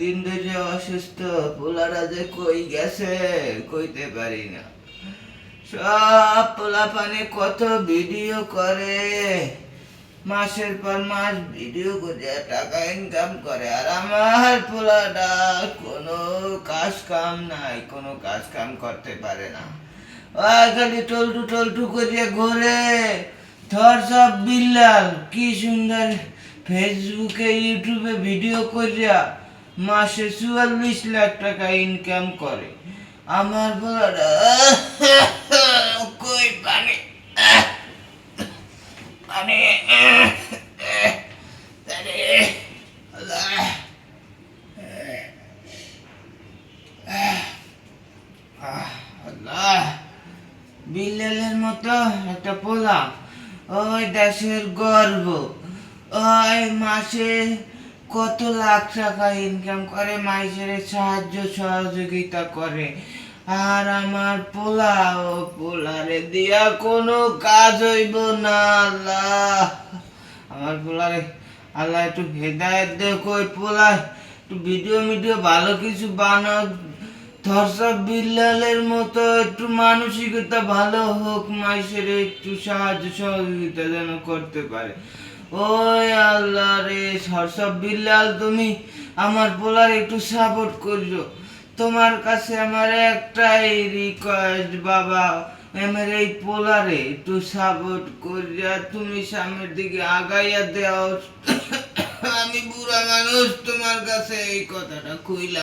দিন ধরে অসুস্থ, পোলারা যে কই গেছে কইতে পারি না। সব পোলা পানে কত ভিডিও করে। মাসের পর মাস ভিডিও করে টাকা ইনকাম করে। আর আমার পোলাটা কোনো কাজ কাম নাই, কোনো কাজ কাম করতে পারে না। খালি টলটু টলটু করিয়া ঘুরে। ধর সব বিল্লাল, কি সুন্দর ফেসবুকে ইউটিউবে ভিডিও করিয়া মাসে চুয়াল্লিশ লাখ টাকা ইনকাম করে। আমার কই পানি? পানি? বিল্লালের মতো একটা পোলা। ওই দেশের গর্ব। মাসে কত লাখ টাকা ইনকাম করে, মাইসের সাহায্য সহযোগিতা করে। আর আমার পোলা, ও পোলারে দিয়া কোনো কাজ হইব না, আল্লাহ। আমার পোলারে, আল্লাহ একটু হেদায়ত দেখো, ওই পোলা একটু ভিডিও মিডিও ভালো কিছু বানাও। ধর্ষা বিল্লালের মতো একটু মানসিকতা ভালো হোক, মাইসের একটু সাহায্য সহযোগিতা যেন করতে পারে। ওই আল্লাহ রে সরসব বিল্লাল, তুমি আমার পোলার একটু সাপোর্ট করছ তোমার কাছে আমার একটাই রিকোয়েস্ট বাবা, আমার এই পোলারে একটু সাপোর্ট করিয়া তুমি সামনের দিকে আগাইয়া দেও। আমি বুড়া মানুষ, তোমার কাছে এই কথাটা কইলাম।